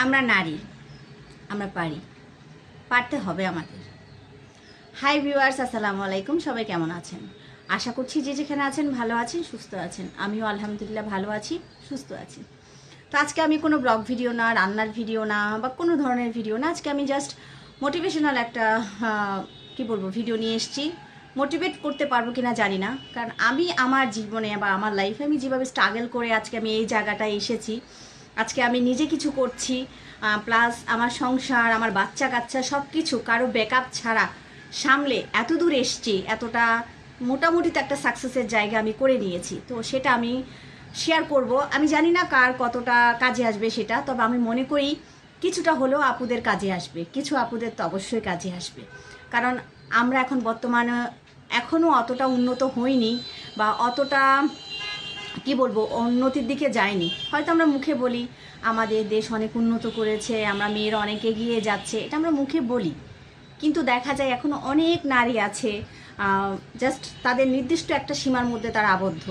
আমরা নারী, আমরা পারি। পারতে হবে আমাদের। হাই ভিউয়ার্স আসসালামু আলাইকুম, সবাই কেমন আছেন? আশা করছি যে যেখানে আছেন ভালো আছেন, সুস্থ আছেন। আমিও আলহামদুলিল্লাহ ভালো আছি, সুস্থ আছি। তো আজকে আমি কোনো ব্লগ ভিডিও না, রান্নার ভিডিও না, বা কোনো ধরনের ভিডিও না, আজকে আমি জাস্ট মোটিভেশনাল একটা কি বলব, ভিডিও নিয়ে এসেছি। মোটিভেট করতে পারব কিনা জানি না, কারণ আমি আমার জীবনে বা আমার লাইফে আমি যেভাবে স্ট্রাগল করে আজকে আমি এই জায়গাটায় এসেছি আজকে আমি নিজে কিছু করছি প্লাস আমার সংসার, আমার বাচ্চা কাচ্চা সব কিছু কারও ব্যাকআপ ছাড়া সামলে এত দূর এসছি, এতটা মোটামুটি তো একটা সাকসেসের জায়গা আমি করে নিয়েছি। তো সেটা আমি শেয়ার করব। আমি জানি না কার কতটা কাজে আসবে সেটা, তবে আমি মনে করি কিছুটা হলেও আপুদের কাজে আসবে, কিছু আপুদের তো অবশ্যই কাজে আসবে। কারণ আমরা এখন বর্তমানে এখনও অতটা উন্নত হইনি বা অতটা কি বলব উন্নতির দিকে যায়নি হয়তো আমরা মুখে বলি, আমাদের দেশ অনেক উন্নত করেছে, আমরা মেয়েরা অনেক এগিয়ে যাচ্ছে, এটা আমরা মুখে বলি। কিন্তু দেখা যায় এখনও অনেক নারী আছে জাস্ট তাদের নির্দিষ্ট একটা সীমার মধ্যে তারা আবদ্ধ।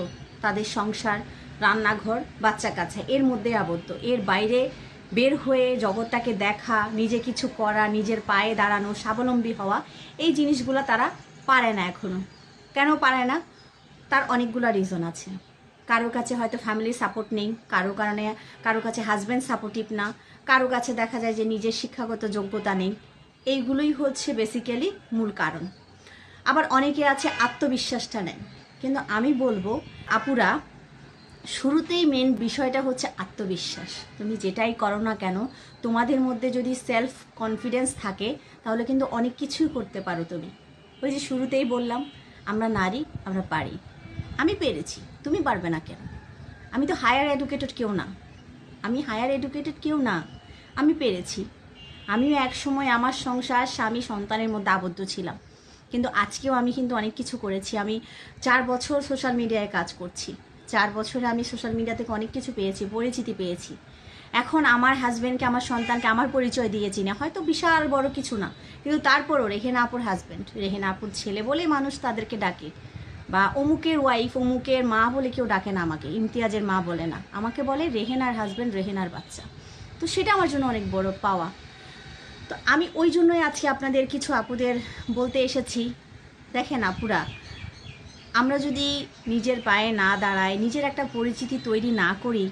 তাদের সংসার, রান্নাঘর, বাচ্চা কাচ্চা, এর মধ্যে আবদ্ধ। এর বাইরে বের হয়ে জগৎটাকে দেখা, নিজে কিছু করা, নিজের পায়ে দাঁড়ানো, স্বাবলম্বী হওয়া, এই জিনিসগুলো তারা পারে না এখনও। কেন পারে না? তার অনেকগুলো রিজন আছে। কারও কাছে হয়তো ফ্যামিলির সাপোর্ট নেই, কারও কারণে, কারও কাছে হাজব্যান্ড সাপোর্টিভ না, কারও কাছে দেখা যায় যে নিজের শিক্ষাগত যোগ্যতা নেই। এইগুলোই হচ্ছে বেসিক্যালি মূল কারণ। আবার অনেকে আছে আত্মবিশ্বাসটা নেই কিন্তু আমি বলব, আপুরা, শুরুতেই মেন বিষয়টা হচ্ছে আত্মবিশ্বাস। তুমি যেটাই করো না কেন, তোমাদের মধ্যে যদি সেলফ কনফিডেন্স থাকে, তাহলে কিন্তু অনেক কিছুই করতে পারো তুমি। ওই যে শুরুতেই বললাম, আমরা নারী, আমরা পারি। আমি পেরেছি, তুমি পারবে না কেন? আমি তো হায়ার এডুকেটেড কেউ না। আমি হায়ার এডুকেটেড কেউ না। আমি পেরেছি। আমিও এক সময় আমার সংসার, স্বামী, সন্তানের মধ্যে আবদ্ধ ছিলাম। কিন্তু আজকেও আমি কিন্তু অনেক কিছু করেছি। আমি চার বছর সোশ্যাল মিডিয়ায় কাজ করছি। চার বছরে আমি সোশ্যাল মিডিয়া থেকে অনেক কিছু পেয়েছি, পরিচিতি পেয়েছি। এখন আমার হাজব্যান্ডকে আমার সন্তানকে আমার পরিচয় দিয়েছি না। হয়তো বিশাল বড় কিছু না। কিন্তু তারপরও রেহেনা আপুর হাজব্যান্ড রেহেনা আপুর ছেলে বলেই মানুষ তাদেরকে ডাকে। বা অমুকের ওয়াইফ অমুকের মা বলে কেউ ডাকে না আমাকে, ইমতিয়াজের মা বলে না। আমাকে বলে রেহেনার হাজব্যান্ড রেহেনার বাচ্চা। তো সেটা আমার জন্য অনেক বড় পাওয়া। তো আমি ওই জন্যই আজকে আপনাদের কিছু আপুদের বলতে এসেছি। দেখেন আপুরা, আমরা যদি নিজের পায়ে না দাঁড়াই, নিজের একটা পরিচিতি তৈরি না করি,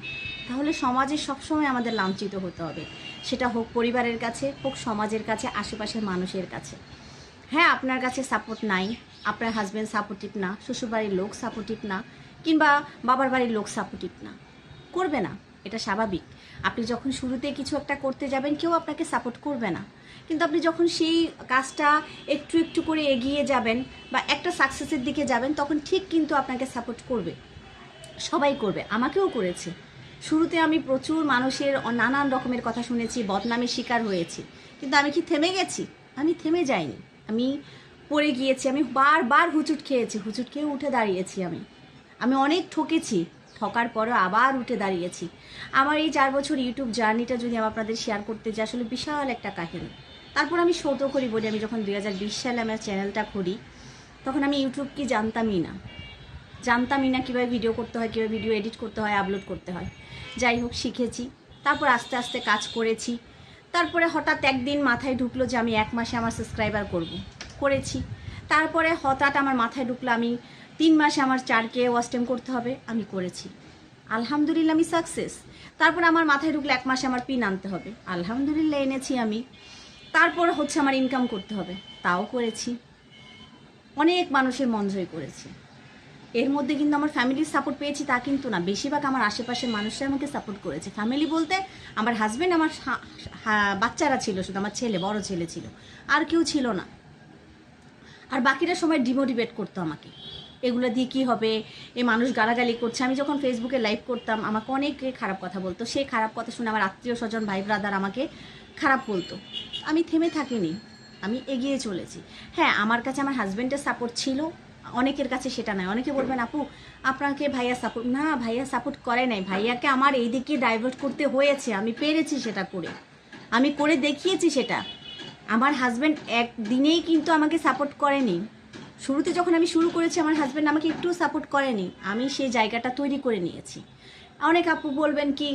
তাহলে সমাজে সবসময় আমাদের লাঞ্ছিত হতে হবে। সেটা হোক পরিবারের কাছে, হোক সমাজের কাছে, আশেপাশের মানুষের কাছে। হ্যাঁ আপনার কাছে সাপোর্ট নাই। আপনার হাজব্যান্ড সাপোর্টিভ না, শ্বশুরবাড়ির লোক সাপোর্টিভ না, কিংবা বাবার বাড়ির লোক সাপোর্টিভ না। করবে না, এটা স্বাভাবিক। আপনি যখন শুরুতে কিছু একটা করতে যাবেন, কেউ আপনাকে সাপোর্ট করবে না। কিন্তু আপনি যখন সেই কাজটা একটু একটু করে এগিয়ে যাবেন বা একটা সাকসেসের দিকে যাবেন, তখন ঠিক কিন্তু আপনাকে সাপোর্ট করবে। সবাই করবে, আমাকেও করেছে। শুরুতে আমি প্রচুর মানুষের নানান রকমের কথা শুনেছি, বদনামের শিকার হয়েছি। কিন্তু আমি কি থেমে গেছি? আমি থেমে যাইনি। আমি পড়ে গিয়েছি, আমি বারবার হুচুট খেয়েছি, হুচুট খেয়ে উঠে দাঁড়িয়েছি আমি। আমি অনেক ঠকেছি, ঠকার পরও আবার উঠে দাঁড়িয়েছি। আমার এই চার বছর ইউটিউব জার্নিটা যদি আপনাদের শেয়ার করতে যাই, আসলে বিশাল একটা কাহিনী। তারপর আমি শোধও করি বলি, আমি যখন দুই হাজার বিশ সালে আমার চ্যানেলটা খুলি, তখন আমি ইউটিউব কি জানতামই না। জানতামই না কীভাবে ভিডিও করতে হয়, কীভাবে ভিডিও এডিট করতে হয় আপলোড করতে হয়। যাই হোক, শিখেছি। তারপর আস্তে আস্তে কাজ করেছি। তারপরে হঠাৎ একদিন মাথায় ঢুকলো যে আমি এক মাসে আমার সাবস্ক্রাইবার করব। করেছি। তারপরে হঠাৎ আমার মাথায় ঢুকলো আমি, তিন মাসে আমার চারকে ওয়াস্টেম করতে হবে, আমি করেছি। আলহামদুলিল্লাহ আমি সাকসেস তারপর আমার মাথায় ঢুকলে এক মাসে আমার পিন আনতে হবে। আলহামদুলিল্লাহ এনেছি আমি। তারপর হচ্ছে আমার ইনকাম করতে হবে। তাও করেছি। অনেক মানুষের মন জয় করেছি। এর মধ্যে কিন্তু আমার ফ্যামিলির সাপোর্ট পেয়েছি, তা কিন্তু না। বেশিরভাগ আমার আশেপাশের মানুষরা আমাকে সাপোর্ট করেছে। ফ্যামিলি বলতে আমার হাজব্যান্ড আমার বাচ্চারা ছিল, শুধু আমার ছেলে, বড় ছেলে ছিল। আর কেউ ছিল না। আর বাকিটা সময় ডিমোটিভেট করতো আমাকে। এগুলো দিয়ে কী হবে? এই মানুষ গালাগালি করছে। আমি যখন ফেসবুকে লাইভ করতাম, আমাকে অনেকে খারাপ কথা বলতো। সেই খারাপ কথা শুনে আমার আত্মীয় স্বজন, ভাই ব্রাদার আমাকে খারাপ বলতো। আমি থেমে থাকিনি। আমি এগিয়ে চলেছি। হ্যাঁ আমার কাছে আমার হাজব্যান্ডের সাপোর্ট ছিল। অনেকের কাছে সেটা নয়। অনেকে বলবেন, আপু, আপনাকে ভাইয়া সাপোর্ট না, ভাইয়া সাপোর্ট করে নাই। ভাইয়াকে আমার এই দিকে ডাইভার্ট করতে হয়েছে। আমি পেরেছি সেটা করে। আমি করে দেখিয়েছি সেটা। আমার হাজব্যান্ড একদিনেই কিন্তু আমাকে সাপোর্ট করেনি। শুরুতে যখন আমি শুরু করেছি, আমার হাজব্যান্ড আমাকে একটু সাপোর্ট করেনি। আমি সেই জায়গাটা তৈরি করে নিয়েছি। অনেক আপু বলবেন কি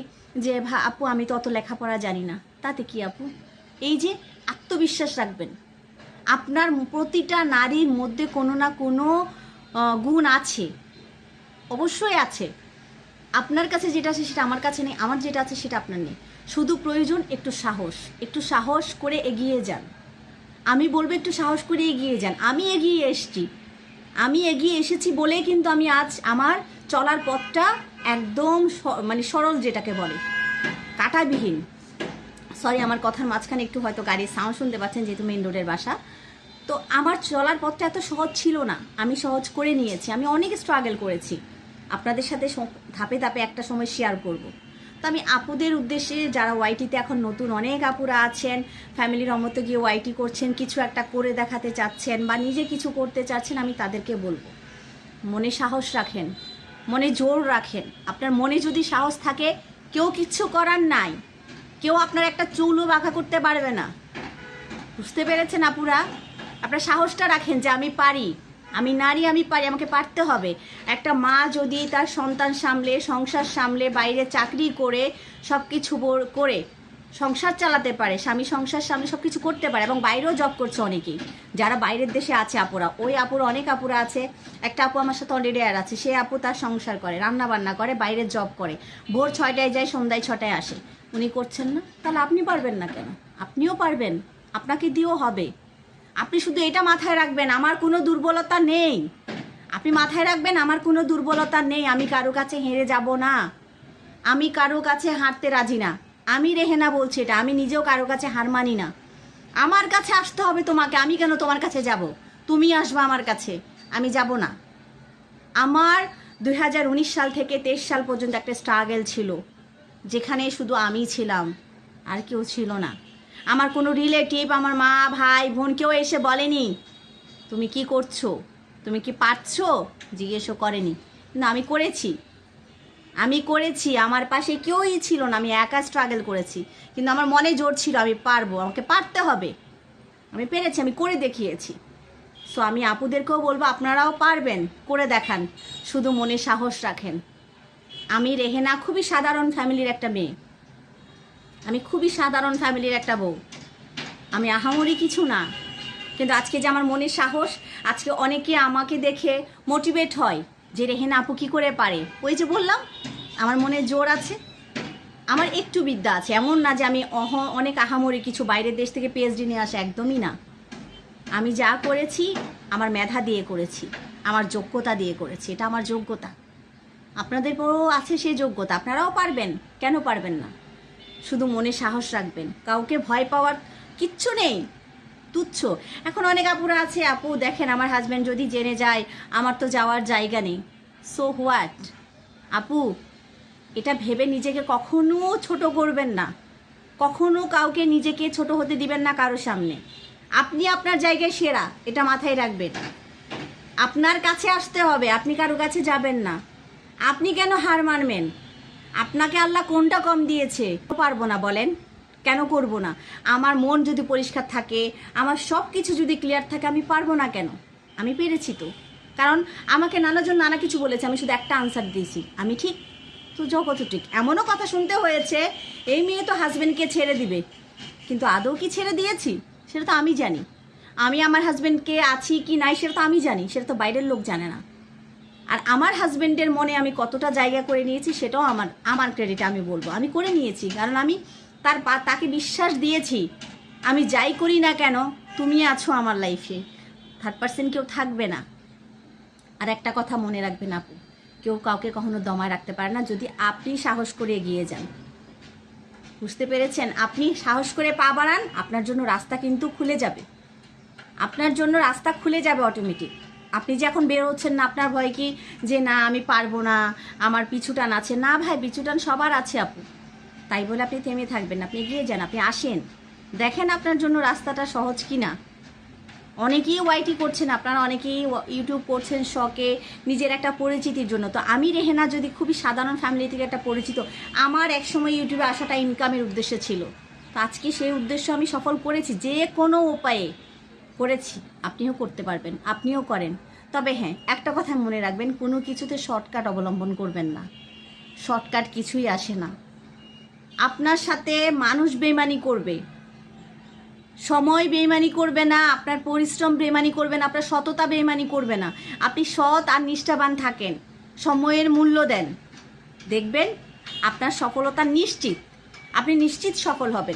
যে, ভা, আপু, আমি তো অত লেখাপড়া জানি না। তাতে কি আপু? এই যে আত্মবিশ্বাস রাখবেন। আপনার প্রতিটা নারীর মধ্যে কোনো না কোনো গুণ আছে। অবশ্যই আছে। আপনার কাছে যেটা আছে সেটা আমার কাছে নেই, আমার যেটা আছে সেটা আপনার নেই। শুধু প্রয়োজন একটু সাহস একটু সাহস করে এগিয়ে যান। আমি বলব একটু সাহস করে এগিয়ে যান। আমি এগিয়ে এসেছি। আমি এগিয়ে এসেছি বলেই কিন্তু আমি আজ আমার চলার পথটা একদম মানে সরল যেটাকে বলে, কাটাবিহীন। সরি আমার কথার মাঝখানে একটু হয়তো গাড়ির সাউন্ড শুনতে পাচ্ছেন, যেহেতু মেন রোডের বাসা। তো আমার চলার পথটা এত সহজ ছিল না। আমি সহজ করে নিয়েছি। আমি অনেক স্ট্রাগল করেছি। আপনাদের সাথে ধাপে ধাপে একটা সময় শেয়ার করব। তো আমি আপুদের উদ্দেশ্যে, যারা ওয়াইটিতে এখন নতুন অনেক আপুরা আছেন ফ্যামিলির অমতে গিয়ে ওয়াইটি করছেন, কিছু একটা করে দেখাতে চাচ্ছেন বা নিজে কিছু করতে চাচ্ছেন, আমি তাদেরকে বলব। মনে সাহস রাখেন, মনে জোর রাখেন। আপনার মনে যদি সাহস থাকে, কেউ কিচ্ছু করার নাই। কেউ আপনার একটা চুলও বাঁকা করতে পারবে না। বুঝতে পেরেছেন আপুরা? আপনার সাহসটা রাখেন যে আমি পারি। আমি নারী, আমি পারি, আমাকে পারতে হবে। একটা মা যদি তার সন্তান সামলে, সংসার সামলে, বাইরে চাকরি করে সব কিছু করে, সংসার চালাতে পারে, স্বামী সংসার সামনে সব কিছু করতে পারে, এবং বাইরেও জব করছে অনেকেই। যারা বাইরের দেশে আছে আপুরা, ওই আপুরা অনেক আপুরা আছে। একটা আপু আমার সাথে অলরেডি আর আছে, সে আপু তার সংসার করে রান্না বান্না করে, বাইরে জব করে। ভোর ছয়টায় যায়, সন্ধ্যায় ছটায় আসে। উনি করছেন না, তাহলে আপনি পারবেন না কেন? আপনিও পারবেন, আপনাকে দিয়েও হবে। আপনি শুধু এটা মাথায় রাখবেন, আমার কোনো দুর্বলতা নেই। আপনি মাথায় রাখবেন, আমার কোনো দুর্বলতা নেই, আমি কারও কাছে হেরে যাব না। আমি কারও কাছে হারতে রাজি না। আমি রেহেনা বলছি এটা, আমি নিজেও কারও কাছে হার মানি না। আমার কাছে আসতে হবে তোমাকে, আমি কেন তোমার কাছে যাব? তুমি আসবা আমার কাছে, আমি যাব না। আমার দু হাজার উনিশ সাল থেকে তেইশ সাল পর্যন্ত একটা স্ট্রাগল ছিল, যেখানে শুধু আমি ছিলাম, আর কেউ ছিল না। আমার কোনো রিলেটিভ আমার মা, ভাই, বোন কেউ এসে বলেনি। তুমি কি করছ? তুমি কি পারছ? জিজ্ঞেসও করেনি। না, আমি করেছি। আমি করেছি, আমার পাশে কেউই ছিল না, আমি একা স্ট্রাগল করেছি। কিন্তু আমার মনে জোর ছিল, আমি পারব, আমাকে পারতে হবে। আমি পেরেছি, আমি করে দেখিয়েছি। সো আমি আপুদেরকেও বলব, আপনারাও পারবেন, করে দেখান। শুধু মনে সাহস রাখেন। আমি রেহেনা খুবই সাধারণ ফ্যামিলির একটা মেয়ে। আমি খুবই সাধারণ ফ্যামিলির একটা বউ। আমি আহামরি কিছু না। কিন্তু আজকে যে আমার মনের সাহস, আজকে অনেকে আমাকে দেখে মোটিভেট হয় যে রেহেনা আপু কী করে পারে। ওই যে বললাম, আমার মনে জোর আছে। আমার একটু বিদ্যা আছে। এমন না যে আমি অহ, অনেক আহামরি কিছু বাইরের দেশ থেকে পিএইচডি নিয়ে আসা একদমই না। আমি যা করেছি, আমার মেধা দিয়ে করেছি, আমার যোগ্যতা দিয়ে করেছি। এটা আমার যোগ্যতা। আপনাদের পরেও আছে সেই যোগ্যতা। আপনারাও পারবেন। কেন পারবেন না? শুধু মনে সাহস রাখবেন। কাউকে ভয় পাওয়ার কিচ্ছু নেই। তুচ্ছ। এখন অনেক আপুরা আছে, আপু, দেখেন আমার হাজব্যান্ড যদি জেনে যায়, আমার তো যাওয়ার জায়গা নেই। সো হোয়াট আপু, এটা ভেবে নিজেকে কখনো ছোট করবেন না। কখনো কাউকে নিজেকে ছোট হতে দিবেন না কারও সামনে। আপনি আপনার জায়গায় সেরা, এটা মাথায় রাখবেন। আপনার কাছে আসতে হবে, আপনি কারও কাছে যাবেন না। আপনি কেন হার মানবেন? আপনাকে আল্লাহ কোনটা কম দিয়েছে? পারব না বলেন। কেন করব না? আমার মন যদি পরিষ্কার থাকে, আমার সব কিছু যদি ক্লিয়ার থাকে, আমি পারব না কেন? আমি পেরেছি তো। কারণ আমাকে নানাজন নানা কিছু বলেছে, আমি শুধু একটা আনসার দিয়েছি। আমি ঠিক? তো জগত ঠিক। এমনও কথা শুনতে হয়েছে, এই মেয়ে তো হাজবেন্ডকে ছেড়ে দিবে। কিন্তু আদৌ কি ছেড়ে দিয়েছি? সেটা তো আমি জানি। আমি আমার হাজবেন্ডকে আছি কি নাই, সেটা তো আমি জানি। সেটা তো বাইরের লোক জানে না। আর আমার হাজবেন্ডের মনে আমি কতটা জায়গা করে নিয়েছি সেটাও আমার আমার ক্রেডিট আমি বলব। আমি করে নিয়েছি, কারণ আমি তার তাকে বিশ্বাস দিয়েছি। আমি যাই করি না কেন, তুমি আছো আমার লাইফে থার্ড পার্সেন্ট কেউ থাকবে না। আর একটা কথা মনে রাখবেন আপু, কেউ কাউকে কখনো দমায় রাখতে পারে না যদি আপনি সাহস করে এগিয়ে যান। বুঝতে পেরেছেন? আপনি সাহস করে পা বাড়ান, আপনার জন্য রাস্তা কিন্তু খুলে যাবে। আপনার জন্য রাস্তা খুলে যাবে অটোমেটিক আপনি যে এখন বের হচ্ছেন না, আপনার ভয় কি? যে না, আমি পারব না, আমার পিছুটান আছে। না ভাই পিছুটান সবার আছে আপু। তাই বলে আপনি থেমে থাকবেন, আপনি এগিয়ে যান, আপনি আসেন। দেখেন আপনার জন্য রাস্তাটা সহজ কি না অনেকেই ওয়াইটি করছেন, আপনারা অনেকেই ইউটিউব করছেন শখে, নিজের একটা পরিচিতির জন্য। তো আমি, রেহেনা, যদি খুবই সাধারণ ফ্যামিলি থেকে একটা পরিচিত, আমার একসময় ইউটিউবে আসাটা ইনকামের উদ্দেশ্য ছিল। তো আজকে সেই উদ্দেশ্য আমি সফল করেছি, যে কোনো উপায়ে। করেছি, আপনিও করতে পারবেন, আপনিও করেন। তবে হ্যাঁ একটা কথা মনে রাখবেন, কোনো কিছুতে শর্টকাট অবলম্বন করবেন না। শর্টকাট কিছুই আসে না। আপনার সাথে মানুষ বেমানি করবে। সময় বেইমানি করবে না, আপনার পরিশ্রম বেমানি করবে না, আপনার সততা বেইমানি করবে না। আপনি সৎ আর নিষ্ঠাবান থাকেন, সময়ের মূল্য দেন। দেখবেন, আপনার সফলতা নিশ্চিত, আপনি নিশ্চিত সফল হবেন।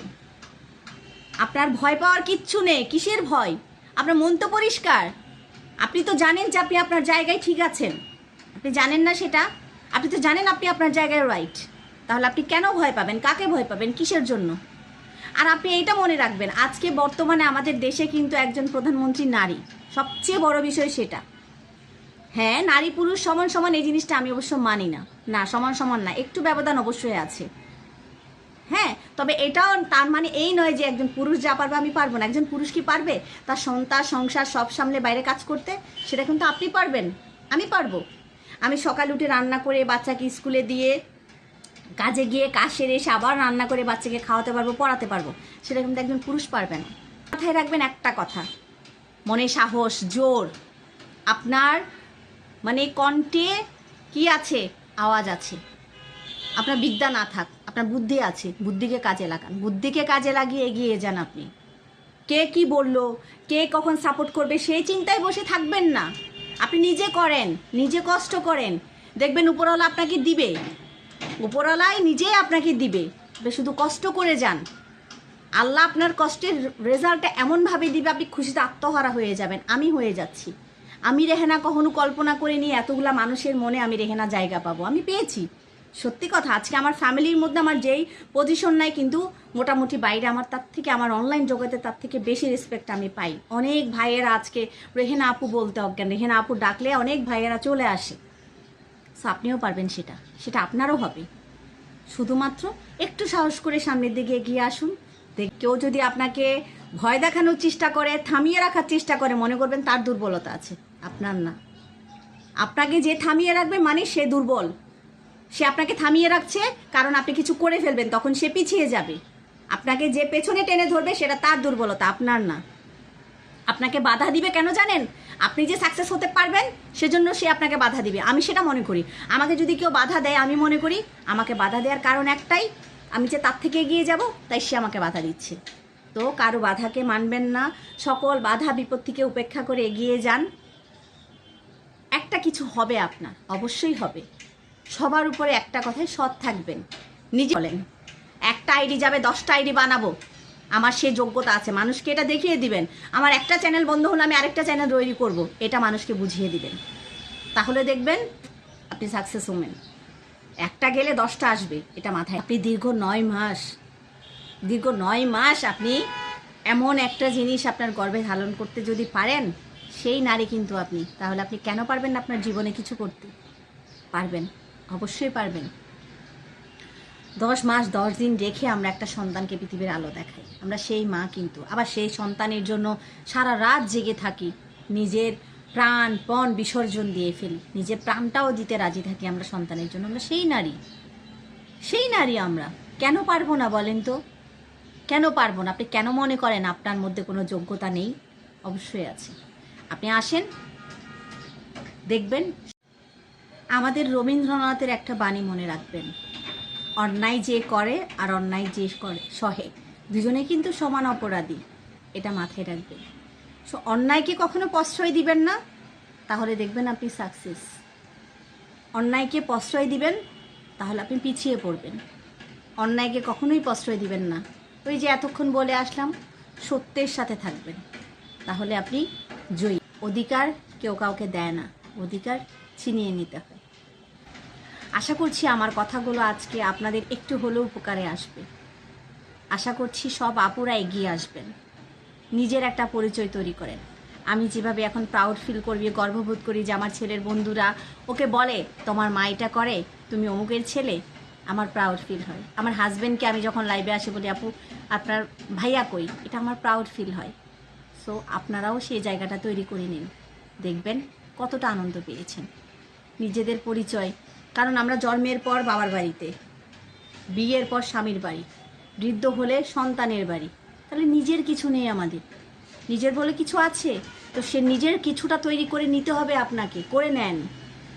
আপনার ভয় পাওয়ার কিচ্ছু নেই, কিসের ভয়? আপনার মন তো পরিষ্কার। আপনি তো জানেন যে আপনি আপনার জায়গায় ঠিক আছেন। আপনি জানেন না সেটা? আপনি তো জানেন আপনি আপনার জায়গায় রাইট তাহলে আপনি কেন ভয় পাবেন? কাকে ভয় পাবেন? কিসের জন্য? আর আপনি এইটা মনে রাখবেন, আজকে বর্তমানে আমাদের দেশে কিন্তু একজন প্রধানমন্ত্রী নারী। সবচেয়ে বড় বিষয় সেটা। হ্যাঁ নারী পুরুষ সমান সমান এই জিনিসটা আমি অবশ্য মানি না। না, সমান সমান না, একটু ব্যবধান অবশ্যই আছে। হ্যাঁ তবে এটাও তার মানে এই নয় যে একজন পুরুষ যা পারবে আমি পারব না। একজন পুরুষ কি পারবে? তার সন্তান, সংসার সব সামলে বাইরে কাজ করতে? সেটা কিন্তু আপনি পারবেন। আমি পারব। আমি সকাল উঠে রান্না করে বাচ্চাকে স্কুলে দিয়ে কাজে গিয়ে কাজ সেরে এসে আবার রান্না করে বাচ্চাকে খাওয়াতে পারব, পড়াতে পারব। সেটা কিন্তু একজন পুরুষ পারবে না। মাথায় রাখবেন একটা কথা। মনে সাহস, জোর। আপনার মানে কণ্ঠে কি আছে? আওয়াজ আছে। আপনার বিদ্যা না থাক, আপনার বুদ্ধি আছে, বুদ্ধিকে কাজে লাগান। বুদ্ধিকে কাজে লাগিয়ে এগিয়ে যান আপনি। কে কি বলল, কে কখন সাপোর্ট করবে, সেই চিন্তায় বসে থাকবেন না। আপনি নিজে করেন, নিজে কষ্ট করেন। দেখবেন উপরওয়ালা আপনাকে দিবে। উপরওয়ালাই নিজেই আপনাকে দিবে। শুধু কষ্ট করে যান। আল্লাহ আপনার কষ্টের রেজাল্টটা এমনভাবে দিবে, আপনি খুশিতে আত্মহারা হয়ে যাবেন। আমি হয়ে যাচ্ছি। আমি রেহেনা কখনো কল্পনা করিনি, এতগুলা মানুষের মনে আমি রেহেনা জায়গা পাবো। আমি পেয়েছি। সত্যি কথা, আজকে আমার ফ্যামিলির মধ্যে আমার যেই পজিশন নাই, কিন্তু মোটামুটি বাইরে আমার তার থেকে, আমার অনলাইন জগতে তার থেকে বেশি রেসপেক্ট আমি পাই। অনেক ভাইয়েরা আজকে রেহেনা আপু বলতে অজ্ঞান, রেহেনা আপু ডাকলে অনেক ভাইয়েরা চলে আসে। সো আপনিও পারবেন সেটা সেটা আপনারও হবে। শুধুমাত্র একটু সাহস করে সামনের দিকে এগিয়ে আসুন। কেউ যদি আপনাকে ভয় দেখানোর চেষ্টা করে, থামিয়ে রাখার চেষ্টা করে, মনে করবেন তার দুর্বলতা আছে। আপনার না। আপনাকে যে থামিয়ে রাখবে মানে সে দুর্বল। সে আপনাকে থামিয়ে রাখছে, কারণ আপনি কিছু করে ফেলবেন, তখন সে পিছিয়ে যাবে। আপনাকে যে পেছনে টেনে ধরবে, সেটা তার দুর্বলতা, আপনার না। আপনাকে বাধা দিবে কেন জানেন? আপনি যে সাকসেস হতে পারবেন, সেজন্য সে আপনাকে বাধা দিবে। আমি সেটা মনে করি। আমাকে যদি কেউ বাধা দেয়, আমি মনে করি, আমাকে বাধা দেওয়ার কারণ একটাই, আমি যে তার থেকে এগিয়ে যাব, তাই সে আমাকে বাধা দিচ্ছে। তো কারও বাধাকে মানবেন না। সকল বাধা বিপত্তিকে উপেক্ষা করে এগিয়ে যান। একটা কিছু হবে আপনার, অবশ্যই হবে। সবার উপরে একটা কথায় সৎ থাকবেন। নিজে বলেন, একটা আইডি যাবে, দশটা আইডি বানাবো। আমার সে যোগ্যতা আছে, মানুষকে এটা দেখিয়ে দিবেন। আমার একটা চ্যানেল বন্ধ হলে আমি আরেকটা চ্যানেল তৈরি করব, এটা মানুষকে বুঝিয়ে দিবেন। তাহলে দেখবেন, আপনি সাকসেস হবেন। একটা গেলে দশটা আসবে, এটা মাথায়। আপনি দীর্ঘ নয় মাস, দীর্ঘ নয় মাস আপনি এমন একটা জিনিস আপনার গর্ভে ধারণ করতে যদি পারেন, সেই নারী কিন্তু আপনি। তাহলে আপনি কেন পারবেন না আপনার জীবনে কিছু করতে? পারবেন। অবশ্যই পারবেন। দশ মাস, দশ দিন রেখে আমরা একটা সন্তানকে পৃথিবীর আলো দেখাই। আমরা সেই মা কিন্তু। আবার সেই সন্তানের জন্য সারা রাত জেগে থাকি। নিজের প্রাণ, পণ বিসর্জন দিয়ে ফেলি। নিজের প্রাণটাও দিতে রাজি থাকি আমরা সন্তানের জন্য। আমরা সেই নারী। সেই নারী আমরা। কেন পারব না বলেন তো? কেন পারব না? আপনি কেন মনে করেন আপনার মধ্যে কোনো যোগ্যতা নেই? অবশ্যই আছে। আপনি আসেন, দেখবেন। আমাদের রবীন্দ্রনাথের একটা বাণী মনে রাখবেন। অন্যায় যে করে আর অন্যায় যে করে, সহে। দুজনে কিন্তু সমান অপরাধী, এটা মাথায় রাখবেন। সো অন্যায়কে কখনো প্রশ্রয় দিবেন না, তাহলে দেখবেন আপনি সাকসেস অন্যায়কে প্রশ্রয় দিবেন, তাহলে আপনি পিছিয়ে পড়বেন। অন্যায়কে কখনোই প্রশ্রয় দিবেন না। ওই যে এতক্ষণ বলে আসলাম, সত্যের সাথে থাকবেন। তাহলে আপনি জয়ী। অধিকার কেউ কাউকে দেয় না, অধিকার ছিনিয়ে নিতে হয়। আশা করছি আমার কথাগুলো আজকে আপনাদের একটু হলেও উপকারে আসবে। আশা করছি সব আপুরা এগিয়ে আসবেন। নিজের একটা পরিচয় তৈরি করেন। আমি যেভাবে এখন প্রাউড ফিল করবি, গর্ববোধ করি যে আমার ছেলের বন্ধুরা ওকে বলে, তোমার মা এটা করে, তুমি অমুকের ছেলে? আমার প্রাউড ফিল হয়। আমার হাজব্যান্ডকে আমি যখন লাইভে আসি বলি, আপু, আপনার ভাইয়া কই? এটা আমার প্রাউড ফিল হয়। সো আপনারাও সেই জায়গাটা তৈরি করে নিন। দেখবেন কতটা আনন্দ পেয়েছেন। নিজেদের পরিচয় কারণ আমরা জন্মের পর বাবার বাড়িতে, বিয়ের পর স্বামীর বাড়ি, বৃদ্ধ হলে সন্তানের বাড়ি। তাহলে নিজের কিছু নেই আমাদের। নিজের বলে কিছু আছে? তো সে নিজের কিছুটা তৈরি করে নিতে হবে আপনাকে, করে নেন।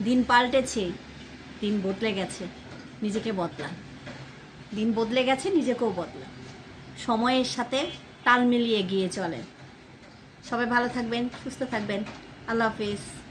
দিন পাল্টেছে, দিন বদলে গেছে, নিজেকে বদলান। দিন বদলে গেছে, নিজেকেও বদলান। সময়ের সাথে তাল মিলিয়ে গিয়ে চলেন। সবাই ভালো থাকবেন, সুস্থ থাকবেন। আল্লাহ হাফিজ।